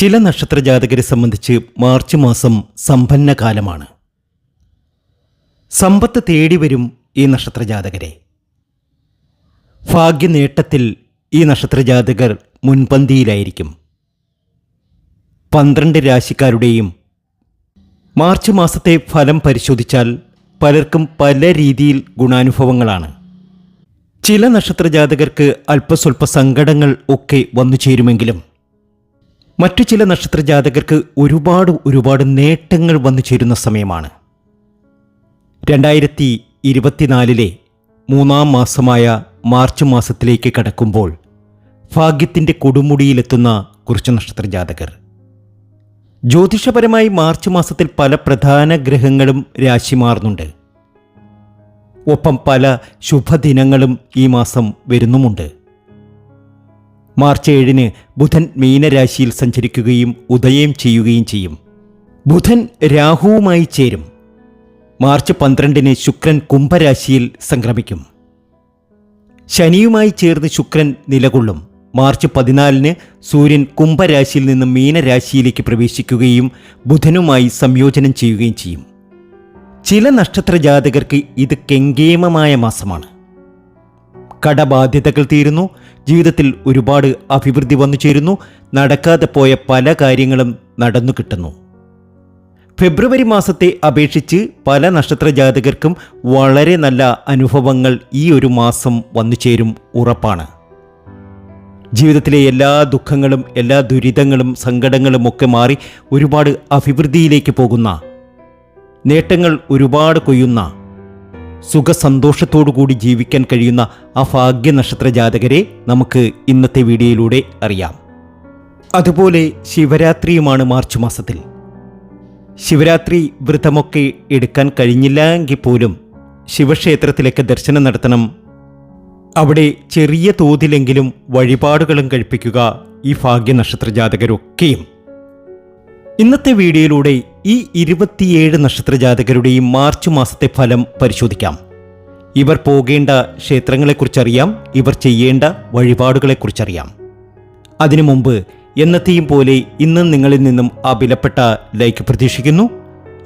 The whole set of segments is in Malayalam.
ചില നക്ഷത്ര ജാതകരെ സംബന്ധിച്ച് മാർച്ച് മാസം സമ്പന്ന കാലമാണ് സമ്പത്ത് തേടി വരും ഈ നക്ഷത്ര ജാതകരെ ഭാഗ്യനേട്ടത്തിൽ ഈ നക്ഷത്ര ജാതകർ മുൻപന്തിയിലായിരിക്കും. പന്ത്രണ്ട് രാശിക്കാരുടെയും മാർച്ച് മാസത്തെ ഫലം പരിശോധിച്ചാൽ പലർക്കും പല രീതിയിൽ ഗുണാനുഭവങ്ങളാണ്. ചില നക്ഷത്ര ജാതകർക്ക് അല്പസ്വല്പ സങ്കടങ്ങൾ ഒക്കെ വന്നു ചേരുമെങ്കിലും മറ്റു ചില നക്ഷത്ര ജാതകർക്ക് ഒരുപാട് ഒരുപാട് നേട്ടങ്ങൾ വന്നു ചേരുന്ന സമയമാണ്. രണ്ടായിരത്തി ഇരുപത്തിനാലിലെ മൂന്നാം മാസമായ മാർച്ച് മാസത്തിലേക്ക് കടക്കുമ്പോൾ ഭാഗ്യത്തിന്റെ കൊടുമുടിയിലെത്തുന്ന കുറച്ച് നക്ഷത്ര ജാതകർ ജ്യോതിഷപരമായി മാർച്ച് മാസത്തിൽ പല പ്രധാന ഗ്രഹങ്ങളും രാശി മാറുന്നുണ്ട്. ഒപ്പം പല ശുഭദിനങ്ങളും ഈ മാസം വരുന്നുമുണ്ട്. മാർച്ച് ഏഴിന് ബുധൻ മീനരാശിയിൽ സഞ്ചരിക്കുകയും ഉദയം ചെയ്യുകയും ചെയ്യും. ബുധൻ രാഹുവുമായി ചേരും. മാർച്ച് പന്ത്രണ്ടിന് ശുക്രൻ കുംഭരാശിയിൽ സംക്രമിക്കും. ശനിയുമായി ചേർന്ന് ശുക്രൻ നിലകൊള്ളും. മാർച്ച് പതിനാലിന് സൂര്യൻ കുംഭരാശിയിൽ നിന്ന് മീനരാശിയിലേക്ക് പ്രവേശിക്കുകയും ബുധനുമായി സംയോജനം ചെയ്യുകയും ചെയ്യും. ചില നക്ഷത്ര ജാതകർക്ക് ഇത് കെങ്കേമമായ മാസമാണ്. കടബാധ്യതകൾ തീരുന്നു. ജീവിതത്തിൽ ഒരുപാട് അഭിവൃദ്ധി വന്നു ചേരുന്നു. നടക്കാതെ പോയ പല കാര്യങ്ങളും നടന്നു കിട്ടുന്നു. ഫെബ്രുവരി മാസത്തെ അപേക്ഷിച്ച് പല നക്ഷത്ര ജാതകർക്കും വളരെ നല്ല അനുഭവങ്ങൾ ഈ ഒരു മാസം വന്നു ചേരും ഉറപ്പാണ്. ജീവിതത്തിലെ എല്ലാ ദുഃഖങ്ങളും എല്ലാ ദുരിതങ്ങളും സങ്കടങ്ങളും ഒക്കെ മാറി ഒരുപാട് അഭിവൃദ്ധിയിലേക്ക് പോകുന്ന നേട്ടങ്ങൾ ഒരുപാട് കൊയ്യുന്ന സുഖസന്തോഷത്തോടുകൂടി ജീവിക്കാൻ കഴിയുന്ന ആ ഭാഗ്യ നക്ഷത്ര ജാതകരെ നമുക്ക് ഇന്നത്തെ വീഡിയോയിലൂടെ അറിയാം. അതുപോലെ ശിവരാത്രിയുമാണ് മാർച്ച് മാസത്തിൽ. ശിവരാത്രി വ്രതമൊക്കെ എടുക്കാൻ കഴിഞ്ഞില്ല എങ്കിൽ പോലും ശിവക്ഷേത്രത്തിലേക്ക് ദർശനം നടത്തണം. അവിടെ ചെറിയ തോതിലെങ്കിലും വഴിപാടുകളും കഴിപ്പിക്കുക ഈ ഭാഗ്യ നക്ഷത്ര ജാതകരൊക്കെയും ഇന്നത്തെ വീഡിയോയിലൂടെ ഈ ഇരുപത്തിയേഴ് നക്ഷത്ര ജാതകരുടെയും മാർച്ച് മാസത്തെ ഫലം പരിശോധിക്കാം. ഇവർ പോകേണ്ട ക്ഷേത്രങ്ങളെക്കുറിച്ചറിയാം ഇവർ ചെയ്യേണ്ട വഴിപാടുകളെക്കുറിച്ചറിയാം. അതിനു മുമ്പ് എന്നത്തെയും പോലെ ഇന്നും നിങ്ങളിൽ നിന്നും ആ വിലപ്പെട്ട ലൈക്ക് പ്രതീക്ഷിക്കുന്നു.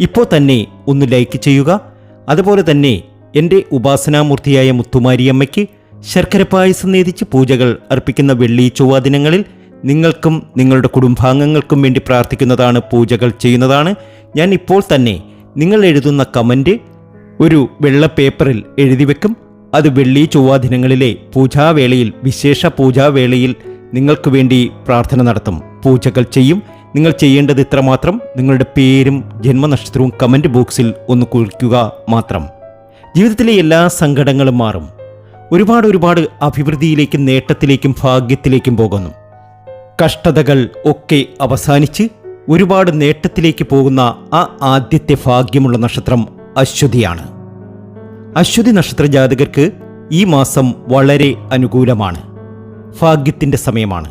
ഇപ്പോൾ തന്നെ ഒന്ന് ലൈക്ക് ചെയ്യുക. അതുപോലെ തന്നെ എന്റെ ഉപാസനാമൂർത്തിയായ മുത്തുമാരിയമ്മയ്ക്ക് ശർക്കര പായസം നേതിച്ച് പൂജകൾ അർപ്പിക്കുന്ന വെള്ളി ചൊവ്വാ ദിനങ്ങളിൽ നിങ്ങൾക്കും നിങ്ങളുടെ കുടുംബാംഗങ്ങൾക്കും വേണ്ടി പ്രാർത്ഥിക്കുന്നതാണ് പൂജകൾ ചെയ്യുന്നതാണ്. ഞാൻ ഇപ്പോൾ തന്നെ നിങ്ങൾ എഴുതുന്ന കമന്റ് ഒരു വെള്ള പേപ്പറിൽ എഴുതി വെക്കും. അത് വെള്ളി ചൊവ്വ ദിനങ്ങളിലെ പൂജാവേളയിൽ വിശേഷ പൂജാവേളയിൽ നിങ്ങൾക്ക് വേണ്ടി പ്രാർത്ഥന നടത്തും. പൂജകൾ ചെയ്യും. നിങ്ങൾ ചെയ്യേണ്ടത് ഇത്രമാത്രം. നിങ്ങളുടെ പേരും ജന്മനക്ഷത്രവും കമന്റ് ബോക്സിൽ ഒന്ന് കുറിക്കുക മാത്രം. ജീവിതത്തിലെ എല്ലാ സങ്കടങ്ങളും മാറും. ഒരുപാട് ഒരുപാട് അഭിവൃദ്ധിയിലേക്കും നേട്ടത്തിലേക്കും ഭാഗ്യത്തിലേക്കും പോകുന്നു. കഷ്ടതകൾ ഒക്കെ അവസാനിച്ച് ഒരുപാട് നേട്ടത്തിലേക്ക് പോകുന്ന ആ ആദ്യത്തെ ഭാഗ്യമുള്ള നക്ഷത്രം അശ്വതിയാണ്. അശ്വതി നക്ഷത്ര ജാതകർക്ക് ഈ മാസം വളരെ അനുകൂലമാണ്. ഭാഗ്യത്തിന്റെ സമയമാണ്.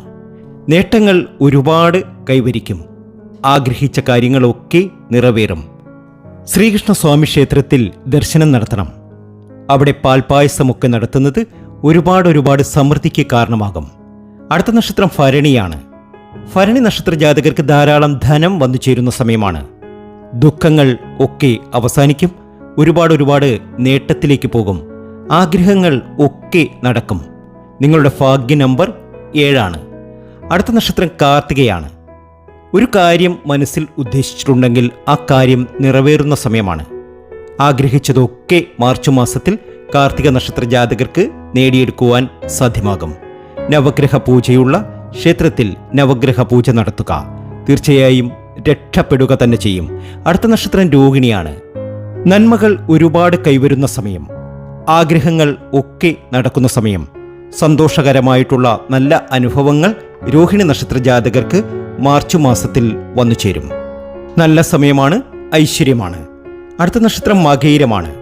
നേട്ടങ്ങൾ ഒരുപാട് കൈവരിക്കും. ആഗ്രഹിച്ച കാര്യങ്ങളൊക്കെ നിറവേറും. ശ്രീകൃഷ്ണസ്വാമി ക്ഷേത്രത്തിൽ ദർശനം നടത്തണം. അവിടെ പാൽപായസമൊക്കെ നടത്തുന്നത് ഒരുപാട് ഒരുപാട് സമൃദ്ധിക്ക് കാരണമാകും. അടുത്ത നക്ഷത്രം ഭരണിയാണ്. ഭരണി നക്ഷത്ര ജാതകർക്ക് ധാരാളം ധനം വന്നു ചേരുന്ന സമയമാണ്. ദുഃഖങ്ങൾ ഒക്കെ അവസാനിക്കും. ഒരുപാട് ഒരുപാട് നേട്ടത്തിലേക്ക് പോകും. ആഗ്രഹങ്ങൾ ഒക്കെ നടക്കും. നിങ്ങളുടെ ഭാഗ്യ നമ്പർ ഏഴാണ്. അടുത്ത നക്ഷത്രം കാർത്തികയാണ്. ഒരു കാര്യം മനസ്സിൽ ഉദ്ദേശിച്ചിട്ടുണ്ടെങ്കിൽ ആ കാര്യം നിറവേറുന്ന സമയമാണ്. ആഗ്രഹിച്ചതൊക്കെ മാർച്ച് മാസത്തിൽ കാർത്തിക നക്ഷത്ര ജാതകർക്ക് നേടിയെടുക്കുവാൻ സാധ്യമാകും. നവഗ്രഹ പൂജയുള്ള ക്ഷേത്രത്തിൽ നവഗ്രഹ പൂജ നടത്തുക. തീർച്ചയായും രക്ഷപ്പെടുക തന്നെ ചെയ്യും. അടുത്ത നക്ഷത്രം രോഹിണിയാണ്. നന്മകൾ ഒരുപാട് കൈവരുന്ന സമയം. ആഗ്രഹങ്ങൾ ഒക്കെ നടക്കുന്ന സമയം. സന്തോഷകരമായിട്ടുള്ള നല്ല അനുഭവങ്ങൾ രോഹിണി നക്ഷത്ര ജാതകർക്ക് മാർച്ച് മാസത്തിൽ വന്നു ചേരും. നല്ല സമയമാണ് ഐശ്വര്യമാണ്. അടുത്ത നക്ഷത്രം മകയിരമാണ്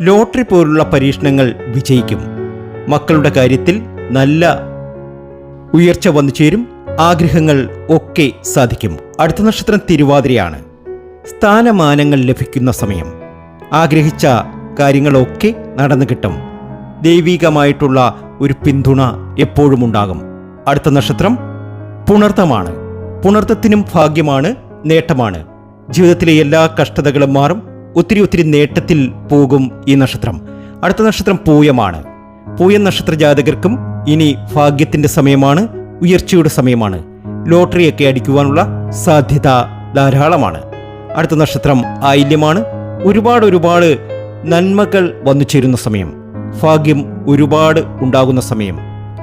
ലോട്ടറി പോലുള്ള പരീക്ഷണങ്ങൾ വിജയിക്കും. മക്കളുടെ കാര്യത്തിൽ നല്ല ഉയർച്ച വന്നു ചേരും ആഗ്രഹങ്ങൾ ഒക്കെ സാധിക്കും. അടുത്ത നക്ഷത്രം തിരുവാതിരയാണ്. സ്ഥാനമാനങ്ങൾ ലഭിക്കുന്ന സമയം. ആഗ്രഹിച്ച കാര്യങ്ങളൊക്കെ നടന്നു കിട്ടും. ദൈവികമായിട്ടുള്ള ഒരു പിന്തുണ എപ്പോഴും ഉണ്ടാകും. അടുത്ത നക്ഷത്രം പുണർത്തമാണ്. പുണർത്തത്തിനും ഭാഗ്യമാണ് നേട്ടമാണ്. ജീവിതത്തിലെ എല്ലാ കഷ്ടതകളും മാറും. ഒത്തിരി ഒത്തിരി നേട്ടത്തിൽ പോകും ഈ നക്ഷത്രം. അടുത്ത നക്ഷത്രം പൂയമാണ്. പൂയം നക്ഷത്ര ജാതകർക്കും ഇനി ഭാഗ്യത്തിന്റെ സമയമാണ് ഉയർച്ചയുടെ സമയമാണ്. ലോട്ടറിയൊക്കെ അടിക്കുവാനുള്ള സാധ്യത ധാരാളമാണ്. അടുത്ത നക്ഷത്രം ആയില്യമാണ്. ഒരുപാട് ഒരുപാട് നന്മകൾ വന്നു ചേരുന്ന സമയം. ഭാഗ്യം ഒരുപാട് ഉണ്ടാകുന്ന സമയം.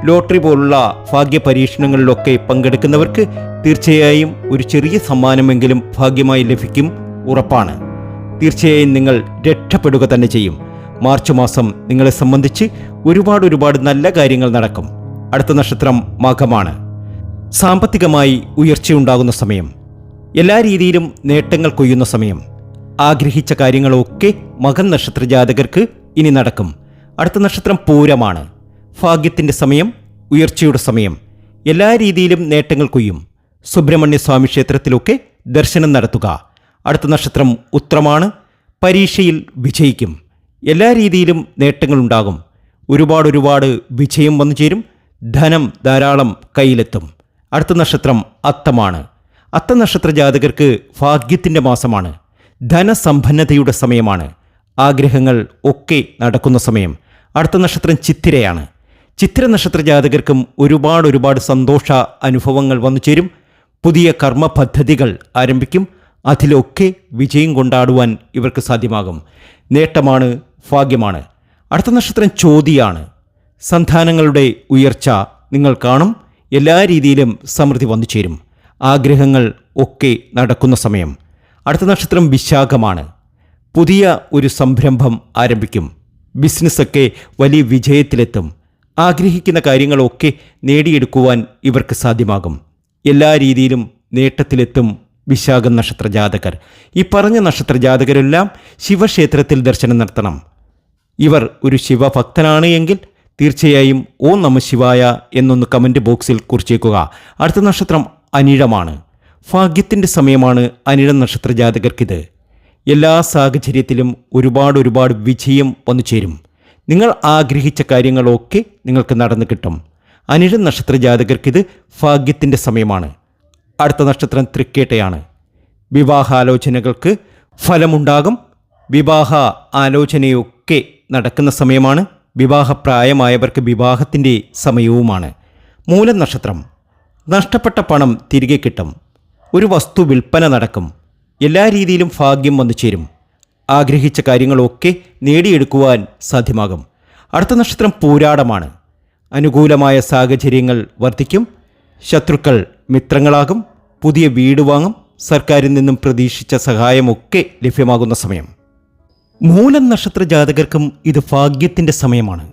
ലോട്ടറി പോലുള്ള ഭാഗ്യ പരീക്ഷണങ്ങളിലൊക്കെ പങ്കെടുക്കുന്നവർക്ക് തീർച്ചയായും ഒരു ചെറിയ സമ്മാനമെങ്കിലും ഭാഗ്യമായി ലഭിക്കും ഉറപ്പാണ്. തീർച്ചയായും നിങ്ങൾ രക്ഷപ്പെടുക തന്നെ ചെയ്യും. മാർച്ച് മാസം നിങ്ങളെ സംബന്ധിച്ച് ഒരുപാട് ഒരുപാട് നല്ല കാര്യങ്ങൾ നടക്കും. അടുത്ത നക്ഷത്രം മകമാണ്. സാമ്പത്തികമായി ഉയർച്ചയുണ്ടാകുന്ന സമയം. എല്ലാ രീതിയിലും നേട്ടങ്ങൾ കൊയ്യുന്ന സമയം. ആഗ്രഹിച്ച കാര്യങ്ങളൊക്കെ മകൻ നക്ഷത്ര ജാതകർക്ക് ഇനി നടക്കും. അടുത്ത നക്ഷത്രം പൂരമാണ്. ഭാഗ്യത്തിന്റെ സമയം ഉയർച്ചയുടെ സമയം. എല്ലാ രീതിയിലും നേട്ടങ്ങൾ കൊയ്യും. സുബ്രഹ്മണ്യ സ്വാമി ക്ഷേത്രത്തിലൊക്കെ ദർശനം നടത്തുക. അടുത്ത നക്ഷത്രം ഉത്രമാണ്. പരീക്ഷയിൽ വിജയിക്കും. എല്ലാ രീതിയിലും നേട്ടങ്ങളുണ്ടാകും. ഒരുപാട് ഒരുപാട് വിജയം വന്നു ചേരും. ധനം ധാരാളം കയ്യിലെത്തും. അടുത്ത നക്ഷത്രം അത്തമാണ്. അത്ത നക്ഷത്ര ജാതകർക്ക് ഭാഗ്യത്തിന്റെ മാസമാണ്. ധനസമ്പന്നതയുടെ സമയമാണ്. ആഗ്രഹങ്ങൾ ഒക്കെ നടക്കുന്ന സമയം. അടുത്ത നക്ഷത്രം ചിത്തിരയാണ്. ചിത്തിര നക്ഷത്ര ജാതകർക്കും ഒരുപാട് ഒരുപാട് സന്തോഷ അനുഭവങ്ങൾ വന്നു ചേരും. പുതിയ കർമ്മ പദ്ധതികൾ ആരംഭിക്കും. അതിലൊക്കെ വിജയം കൊണ്ടാടുവാൻ ഇവർക്ക് സാധ്യമാകും. നേട്ടമാണ് ഭാഗ്യമാണ്. അടുത്ത നക്ഷത്രം ചോതിയാണ്. സന്താനങ്ങളുടെ ഉയർച്ച നിങ്ങൾ കാണും. എല്ലാ രീതിയിലും സമൃദ്ധി വന്നു ചേരും. ആഗ്രഹങ്ങൾ ഒക്കെ നടക്കുന്ന സമയം. അടുത്ത നക്ഷത്രം വിശാഖമാണ്. പുതിയ ഒരു സംരംഭം ആരംഭിക്കും. ബിസിനസ്സൊക്കെ വലിയ വിജയത്തിലെത്തും. ആഗ്രഹിക്കുന്ന കാര്യങ്ങളൊക്കെ നേടിയെടുക്കുവാൻ ഇവർക്ക് സാധ്യമാകും. എല്ലാ രീതിയിലും നേട്ടത്തിലെത്തും വിശാഖ നക്ഷത്ര ജാതകർ ഈ പറഞ്ഞ നക്ഷത്ര ജാതകരെല്ലാം ശിവക്ഷേത്രത്തിൽ ദർശനം നടത്തണം. ഇവർ ഒരു ശിവഭക്തനാണ് എങ്കിൽ തീർച്ചയായും ഓം നമ ശിവായ എന്നൊന്ന് കമന്റ് ബോക്സിൽ കുറിച്ചേക്കുക. അടുത്ത നക്ഷത്രം അനിഴമാണ്. ഭാഗ്യത്തിന്റെ സമയമാണ് അനിഴ നക്ഷത്ര ജാതകർക്കിത്. എല്ലാ സാഹചര്യത്തിലും ഒരുപാട് ഒരുപാട് വിജയം വന്നു ചേരും. നിങ്ങൾ ആഗ്രഹിച്ച കാര്യങ്ങളൊക്കെ നിങ്ങൾക്ക് നടന്നു കിട്ടും. അനിഴ നക്ഷത്ര ജാതകർക്കിത് ഭാഗ്യത്തിന്റെ സമയമാണ്. അടുത്ത നക്ഷത്രം തൃക്കേട്ടയാണ്. വിവാഹാലോചനകൾക്ക് ഫലമുണ്ടാകും. വിവാഹ ആലോചനയൊക്കെ നടക്കുന്ന സമയമാണ്. വിവാഹപ്രായമായവർക്ക് വിവാഹത്തിന്റെ സമയവുമാണ്. മൂലം നക്ഷത്രം നഷ്ടപ്പെട്ട പണം തിരികെ കിട്ടും. ഒരു വസ്തു വിൽപ്പന നടക്കും. എല്ലാ രീതിയിലും ഭാഗ്യം വന്നു ചേരും. ആഗ്രഹിച്ച കാര്യങ്ങളൊക്കെ നേടിയെടുക്കുവാൻ സാധ്യമാകും. അടുത്ത നക്ഷത്രം പൂരാടമാണ്. അനുകൂലമായ സാഹചര്യങ്ങൾ വർദ്ധിക്കും. ശത്രുക്കൾ മിത്രങ്ങളാകും. പുതിയ വീട് വാങ്ങും. സർക്കാരിൽ നിന്നും പ്രതീക്ഷിച്ച സഹായമൊക്കെ ലഭ്യമാകുന്ന സമയം. മൂലം നക്ഷത്ര ജാതകർക്കും ഇത് ഭാഗ്യത്തിന്റെ സമയമാണ്.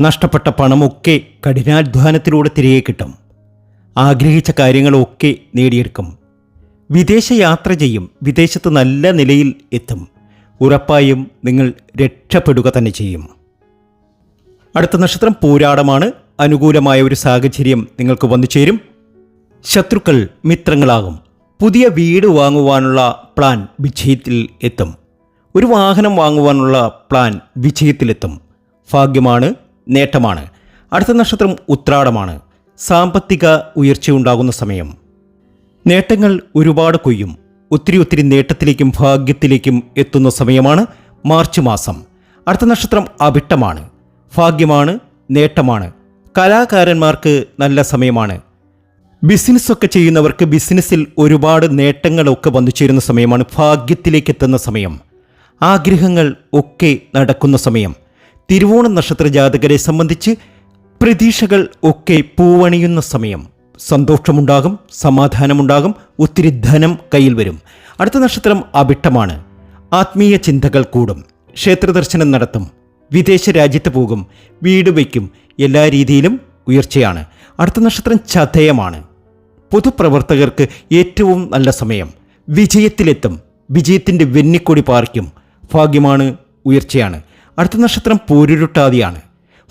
നഷ്ടപ്പെട്ട പണമൊക്കെ കഠിനാധ്വാനത്തിലൂടെ തിരികെ കിട്ടും. ആഗ്രഹിച്ച കാര്യങ്ങളൊക്കെ നേടിയെടുക്കും. വിദേശ യാത്ര ചെയ്യും. വിദേശത്ത് നല്ല നിലയിൽ എത്തും. ഉറപ്പായും നിങ്ങൾ രക്ഷപ്പെടുക തന്നെ ചെയ്യും. അടുത്ത നക്ഷത്രം പൂരാടമാണ്. അനുകൂലമായ ഒരു സാഹചര്യം നിങ്ങൾക്ക് വന്നു ചേരും. ശത്രുക്കൾ മിത്രങ്ങളാകും. പുതിയ വീട് വാങ്ങുവാനുള്ള പ്ലാൻ വിജയത്തിൽ എത്തും. ഒരു വാഹനം വാങ്ങുവാനുള്ള പ്ലാൻ വിജയത്തിലെത്തും. ഭാഗ്യമാണ് നേട്ടമാണ്. അടുത്ത നക്ഷത്രം ഉത്രാടമാണ്. സാമ്പത്തിക ഉയർച്ചയുണ്ടാകുന്ന സമയം. നേട്ടങ്ങൾ ഒരുപാട് കൊയ്യും. ഒത്തിരി ഒത്തിരി നേട്ടത്തിലേക്കും ഭാഗ്യത്തിലേക്കും എത്തുന്ന സമയമാണ് മാർച്ച് മാസം. അടുത്ത നക്ഷത്രം അവിട്ടമാണ്. ഭാഗ്യമാണ് നേട്ടമാണ്. കലാകാരന്മാർക്ക് നല്ല സമയമാണ്. ബിസിനസ്സൊക്കെ ചെയ്യുന്നവർക്ക് ബിസിനസ്സിൽ ഒരുപാട് നേട്ടങ്ങളൊക്കെ വന്നു ചേരുന്ന സമയമാണ് ഭാഗ്യത്തിലേക്ക് എത്തുന്ന സമയം. ആഗ്രഹങ്ങൾ ഒക്കെ നടക്കുന്ന സമയം. തിരുവോണം നക്ഷത്ര ജാതകരെ സംബന്ധിച്ച് പ്രതീക്ഷകൾ ഒക്കെ പൂവണിയുന്ന സമയം. സന്തോഷമുണ്ടാകും സമാധാനമുണ്ടാകും ഒത്തിരി ധനം കയ്യിൽ വരും. അടുത്ത നക്ഷത്രം അവിട്ടമാണ് ആത്മീയ ചിന്തകൾ കൂടും. ക്ഷേത്രദർശനം നടത്തും. വിദേശ രാജ്യത്ത് പോകും. വീട് വയ്ക്കും. എല്ലാ രീതിയിലും ഉയർച്ചയാണ്. അടുത്ത നക്ഷത്രം ചതയമാണ്. പൊതുപ്രവർത്തകർക്ക് ഏറ്റവും നല്ല സമയം. വിജയത്തിലെത്തും. വിജയത്തിന്റെ വെന്നിക്കൊടി പാറിക്കും. ഭാഗ്യമാണ് ഉയർച്ചയാണ്. അടുത്ത നക്ഷത്രം പൂരുരുട്ടാതിയാണ്.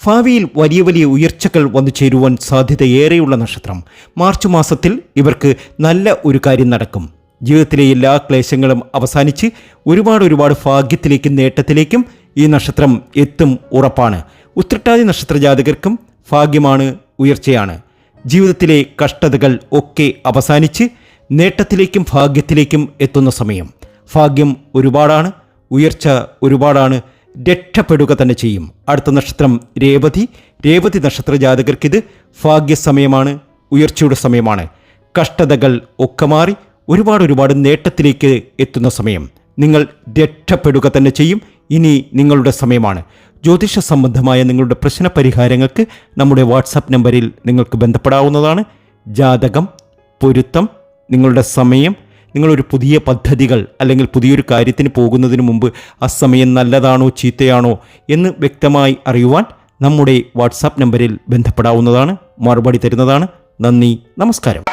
ഭാവിയിൽ വലിയ വലിയ ഉയർച്ചകൾ വന്നു ചേരുവാൻ സാധ്യതയേറെയുള്ള നക്ഷത്രം. മാർച്ച് മാസത്തിൽ ഇവർക്ക് നല്ല ഒരു കാര്യം നടക്കും. ജീവിതത്തിലെ എല്ലാ ക്ലേശങ്ങളും അവസാനിച്ച് ഒരുപാട് ഒരുപാട് ഭാഗ്യത്തിലേക്കും നേട്ടത്തിലേക്കും ഈ നക്ഷത്രം എത്തും ഉറപ്പാണ്. ഉത്രട്ടാതി നക്ഷത്ര ജാതകർക്കും ഭാഗ്യമാണ് ഉയർച്ചയാണ്. ജീവിതത്തിലെ കഷ്ടതകൾ ഒക്കെ അവസാനിച്ച് നേട്ടത്തിലേക്കും ഭാഗ്യത്തിലേക്കും എത്തുന്ന സമയം. ഭാഗ്യം ഒരുപാടാണ്. ഉയർച്ച ഒരുപാടാണ് രക്ഷപ്പെടുക തന്നെ ചെയ്യും. അടുത്ത നക്ഷത്രം രേവതി. രേവതി നക്ഷത്ര ജാതകർക്കിത് ഭാഗ്യസമയമാണ് ഉയർച്ചയുടെ സമയമാണ്. കഷ്ടതകൾ ഒക്കെ മാറി ഒരുപാട് ഒരുപാട് നേട്ടത്തിലേക്ക് എത്തുന്ന സമയം. നിങ്ങൾ രക്ഷപ്പെടുക തന്നെ ചെയ്യും. ഇനി നിങ്ങളുടെ സമയമാണ്. ജ്യോതിഷ സംബന്ധമായ നിങ്ങളുടെ പ്രശ്ന പരിഹാരങ്ങൾക്ക് നമ്മുടെ വാട്സാപ്പ് നമ്പറിൽ നിങ്ങൾക്ക് ബന്ധപ്പെടാവുന്നതാണ്. ജാതകം പൊരുത്തം നിങ്ങളുടെ സമയം നിങ്ങളൊരു പുതിയ പദ്ധതികൾ അല്ലെങ്കിൽ പുതിയൊരു കാര്യത്തിന് പോകുന്നതിന് മുമ്പ് ആ സമയം നല്ലതാണോ ചീത്തയാണോ എന്ന് വ്യക്തമായി അറിയുവാൻ നമ്മുടെ വാട്സാപ്പ് നമ്പറിൽ ബന്ധപ്പെടാവുന്നതാണ് മറുപടി തരുന്നതാണ്. നന്ദി നമസ്കാരം.